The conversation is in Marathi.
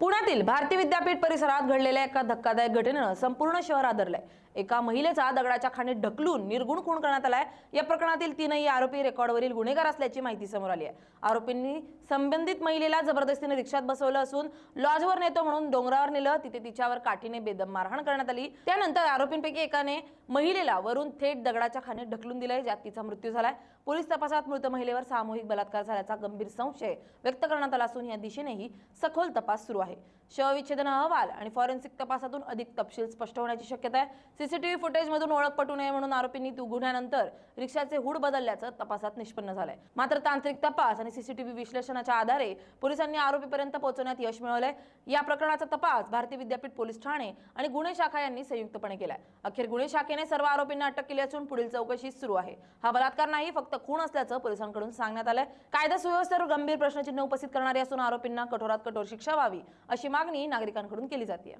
pura पुण्यातील भारतीय विद्यापीठ परिसरात घडलेल्या एका धक्कादायक घटनेनं संपूर्ण शहर आदरलंय. एका महिलेचा दगडाच्या खाणीत ढकलून निर्गुण खून करण्यात आलाय. या प्रकरणातील तीनही आरोपी रेकॉर्डवरील गुन्हेगार असल्याची माहिती समोर आली आहे. आरोपींनी संबंधित महिलेला जबरदस्तीने रिक्षात बसवलं असून लॉजवर नेतो म्हणून डोंगरावर नेलं. तिथे तिच्यावर काठीने बेदम मारहाण करण्यात आली. त्यानंतर आरोपींपैकी एकाने महिलेला वरून थेट दगडाच्या खाणीत ढकलून दिलंय ज्यात तिचा मृत्यू झालाय. पोलीस तपासात मृत महिलेवर सामूहिक बलात्कार झाल्याचा गंभीर संशय व्यक्त करण्यात आला असून या दिशेनेही सखोल तपास सुरू आहे. शवविच्छेदन अहवाल आणि फॉरेन्सिक तपासातून अधिक तपशील स्पष्ट होण्याची शक्यता आहे. सीसीटीव्ही फुटेजमधून ओळख पटू नये म्हणून आरोपींनी गुन्ह्यानंतर रिक्षाचे हुड बदलल्याचं तपासात निष्पन्न झालंय. मात्र तांत्रिक तपास आणि सीसीटीव्ही विश्लेषणाच्या आधारे पोलिसांनी आरोपीपर्यंत पोहोचवण्यात यश मिळवलंय. या प्रकरणाचा तपास भारतीय विद्यापीठ पोलीस ठाणे आणि गुन्हे शाखा यांनी संयुक्तपणे केलाय. अखेर गुन्हे शाखेने सर्व आरोपींना अटक केली असून पुढील चौकशी सुरू आहे. हा बलात्कार नाही फक्त खून असल्याचं पोलिसांकडून सांगण्यात आलंय. कायदा सुव्यवस्थेवर गंभीर प्रश्नचिन्ह उपस्थित करणारे असून आरोपींना कठोरात कठोर शिक्षा व्हावी अशी अशी मागणी नागरिकांकडून केली जाते